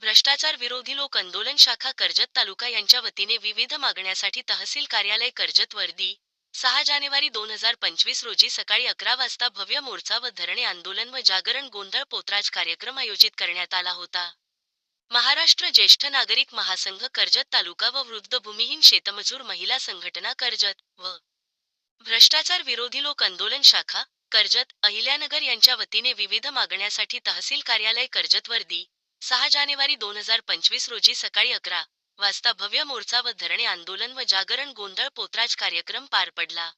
भ्रष्टाचार विरोधी लोक आंदोलन शाखा कर्जत तालुका यांच्या वतीने विविध मागण्यासाठी तहसील कार्यालय कर्जत वर्दी सहा जानेवारी दोन हजार पंचवीस रोजी सकाळी अकरा वाजता भव्य मोर्चा व धरणे आंदोलन व जागरण गोंधळ पोतराज कार्यक्रम आयोजित करण्यात आला होता. महाराष्ट्र ज्येष्ठ नागरिक महासंघ कर्जत तालुका व वृद्ध भूमिहीन शेतमजूर महिला संघटना कर्जत व भ्रष्टाचार विरोधी लोक आंदोलन शाखा कर्जत अहिल्यानगर यांच्या वतीने विविध मागण्यासाठी तहसील कार्यालय कर्जत वर्दी सहा जानेवारी दोन हजार पंचवीस रोजी सकाळी अकरा वाजता भव्य मोर्चा व धरणे आंदोलन व जागरण गोंधळ पोतराज कार्यक्रम पार पडला.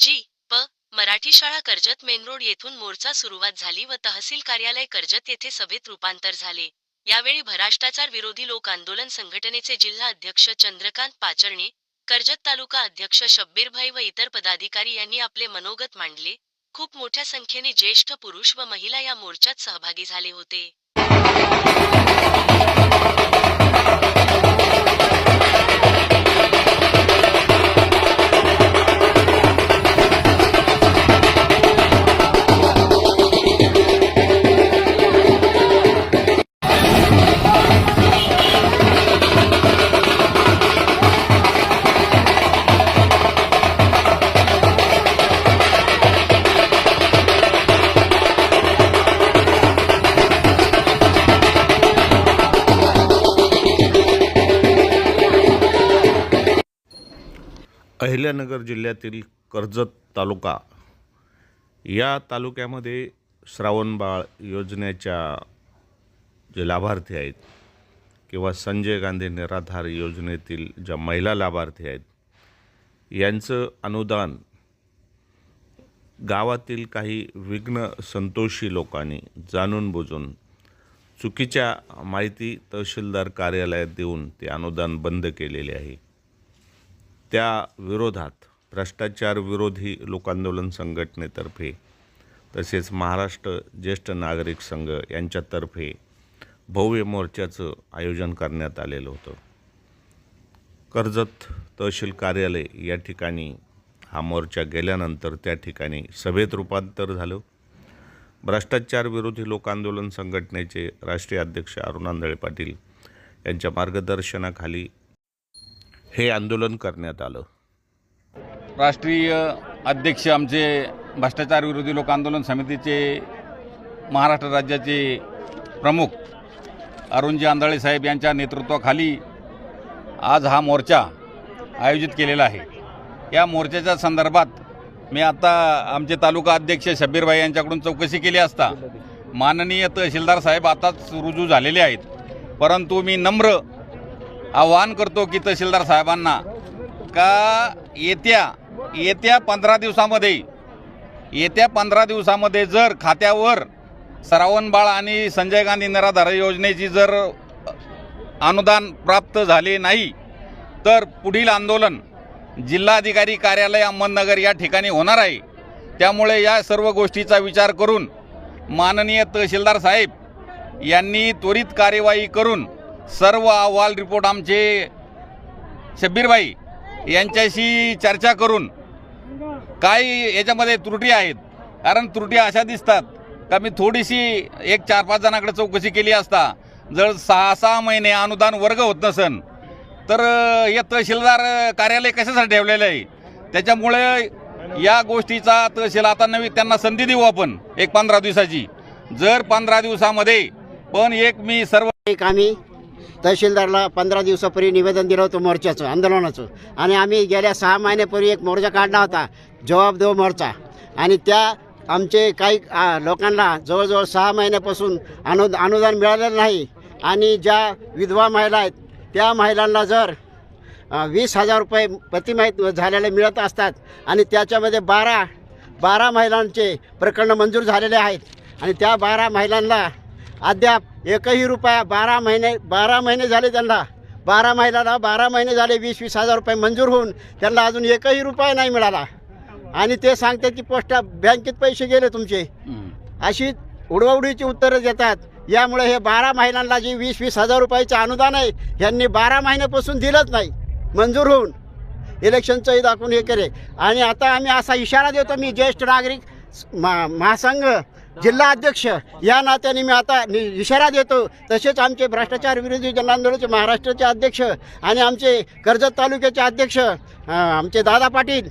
जी. प. मराठी शाळा कर्जत मेन रोड येथून मोर्चा सुरुवात झाली व तहसील कार्यालय कर्जत येथे सभेत रूपांतर झाले. यावेळी भ्रष्टाचार विरोधी लोक आंदोलन संघटनेचे जिल्हा अध्यक्ष चंद्रकांत पाचरणे कर्जत तालुका अध्यक्ष शब्बीरभाई व इतर पदाधिकारी यांनी आपले मनोगत मांडले. खूप मोठ्या संख्येने ज्येष्ठ पुरुष व महिला या मोर्चात सहभागी झाले होते. अहिल्यानगर जिल्ह्यातील कर्जत तालुका या तालुक्यामध्ये श्रावणबाळ योजनेच्या जे लाभार्थी आहेत किंवा संजय गांधी निराधार योजनेतील ज्या महिला लाभार्थी आहेत यांचं अनुदान गावातील काही विघ्न संतोषी लोकांनी जाणून बुजून चुकीच्या माहिती तहसीलदार कार्यालयात देऊन ते अनुदान बंद केलेले आहे. त्या विरोधात भ्रष्टाचार विरोधी लोकांदोलन संघटनेतर्फे तसेच महाराष्ट्र ज्येष्ठ नागरिक संघ यांच्यातर्फे भव्य मोर्चाचं आयोजन करण्यात आलेलं होतं. कर्जत तहसील कार्यालय या ठिकाणी हा मोर्चा गेल्यानंतर त्या ठिकाणी सभेत रूपांतर झालं. भ्रष्टाचार विरोधी लोकांदोलन संघटनेचे राष्ट्रीय अध्यक्ष अरुणांदळे पाटील यांच्या मार्गदर्शनाखाली हे आंदोलन करण्यात आलं. राष्ट्रीय अध्यक्ष आमचे भ्रष्टाचार विरोधी लोक आंदोलन समितीचे महाराष्ट्र राज्याचे प्रमुख अरुणजी आंधळे साहेब यांच्या नेतृत्वाखाली आज हा मोर्चा आयोजित केलेला आहे. या मोर्चाच्या संदर्भात मी आता आमचे तालुका अध्यक्ष शब्बीरभाई यांच्याकडून चौकशी केली असता माननीय तहसीलदार साहेब आताच रुजू झालेले आहेत. परंतु मी नम्र आवाहन करतो की तहसीलदार साहेबांना का येत्या येत्या पंधरा दिवसामध्ये येत्या पंधरा दिवसामध्ये जर खात्यावर श्रावणबाळ आणि संजय गांधी निराधार योजनेची जर अनुदान प्राप्त झाले नाही तर पुढील आंदोलन जिल्हाधिकारी कार्यालय अहमदनगर या ठिकाणी होणार आहे. त्यामुळे या सर्व गोष्टीचा विचार करून माननीय तहसीलदार साहेब यांनी त्वरित कार्यवाही करून सर्व अहवाल रिपोर्ट आमचे शब्बीरबाई यांच्याशी चर्चा करून काही याच्यामध्ये त्रुटी आहेत. कारण त्रुटी अशा दिसतात का मी थोडीशी एक चार पाच जणांकडे चौकशी केली असता जर सहा सहा महिने अनुदान वर्ग होत नसन तर हे तहसीलदार कार्यालय कशासाठी ठेवलेलं आहे? त्याच्यामुळे या गोष्टीचा तहसील आता नवी त्यांना संधी देऊ आपण एक पंधरा दिवसाची. जर पंधरा दिवसामध्ये पण एक मी सर्व एक आम्ही तहसीलदारला पंधरा दिवसापूर्वी निवेदन दिलं होतं मोर्चाचं आंदोलनाचं. आणि आम्ही गेल्या सहा महिन्यापूर्वी एक मोर्चा काढला होता जवाब देव मोर्चा. आणि त्या आमचे काही लोकांना जवळजवळ सहा महिन्यापासून अनु अनुदान मिळालेलं नाही. आणि ज्या विधवा महिला आहेत त्या महिलांना जर वीस हजार रुपये प्रतिमाहित झालेले मिळत असतात आणि त्याच्यामध्ये बारा बारा महिलांचे प्रकरणं मंजूर झालेले आहेत. आणि त्या बारा महिलांना अद्याप एकही रुपया बारा महिने बारा महिने झाले त्यांना. बारा महिन्याला बारा महिने झाले वीस वीस हजार रुपये मंजूर होऊन त्यांना अजून एकही रुपया नाही मिळाला. आणि ते सांगतात की पोस्ट बँकेत पैसे गेले तुमचे. अशी उडवाउडीची उत्तरं देतात. यामुळे हे बारा महिलांना जे वीस वीस हजार रुपयाचे अनुदान आहे यांनी बारा महिन्यापासून दिलंच नाही मंजूर होऊन. इलेक्शनचंही दाखवून हे करे आणि आता आम्ही असा इशारा देतो मी ज्येष्ठ नागरिक मा महासंघ जिल्हा अध्यक्ष या नात्याने मी आता नि इशारा देतो. तसेच आमचे भ्रष्टाचार विरोधी जनांदोलनचे महाराष्ट्राचे अध्यक्ष आणि आमचे कर्जत तालुक्याचे अध्यक्ष आमचे दादा पाटील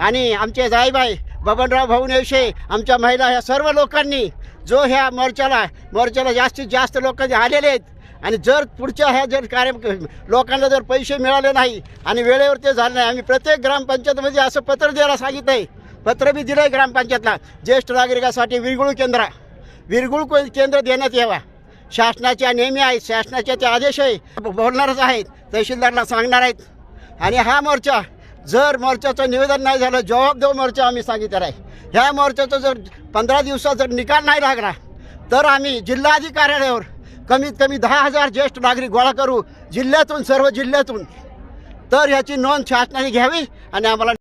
आणि आमचे जाईबाई बबनराव भाऊ नेवशे आमच्या महिला ह्या सर्व लोकांनी जो ह्या मोर्चाला मोर्चाला जास्तीत जास्त लोक आलेले आहेत आणि जर पुढच्या ह्या जर कार्य लोकांना जर पैसे मिळाले नाही आणि वेळेवर ते झाले नाही आम्ही प्रत्येक ग्रामपंचायतमध्ये असं पत्र द्यायला सांगितलं आहे पत्र बी दिलं आहे ग्रामपंचायतला ज्येष्ठ नागरिकासाठी विरगुळ केंद्र. विरगुळ केंद्र देण्यात यावा. शासनाच्या नेहमी आहेत शासनाच्या ते आदेश आहे बोलणारच आहेत तहसीलदारला सांगणार आहेत. आणि हा मोर्चा जर मोर्चाचं निवेदन नाही झालं जवाब देऊ मोर्चा आम्ही सांगितलेला आहे. ह्या मोर्चाचा जर पंधरा दिवसात जर निकाल नाही लागला तर आम्ही जिल्हाधिकारी कमीत कमी दहा हजार ज्येष्ठ नागरिक गोळा करू जिल्ह्यातून सर्व जिल्ह्यातून. तर ह्याची नोंद शासनाने घ्यावी आणि आम्हाला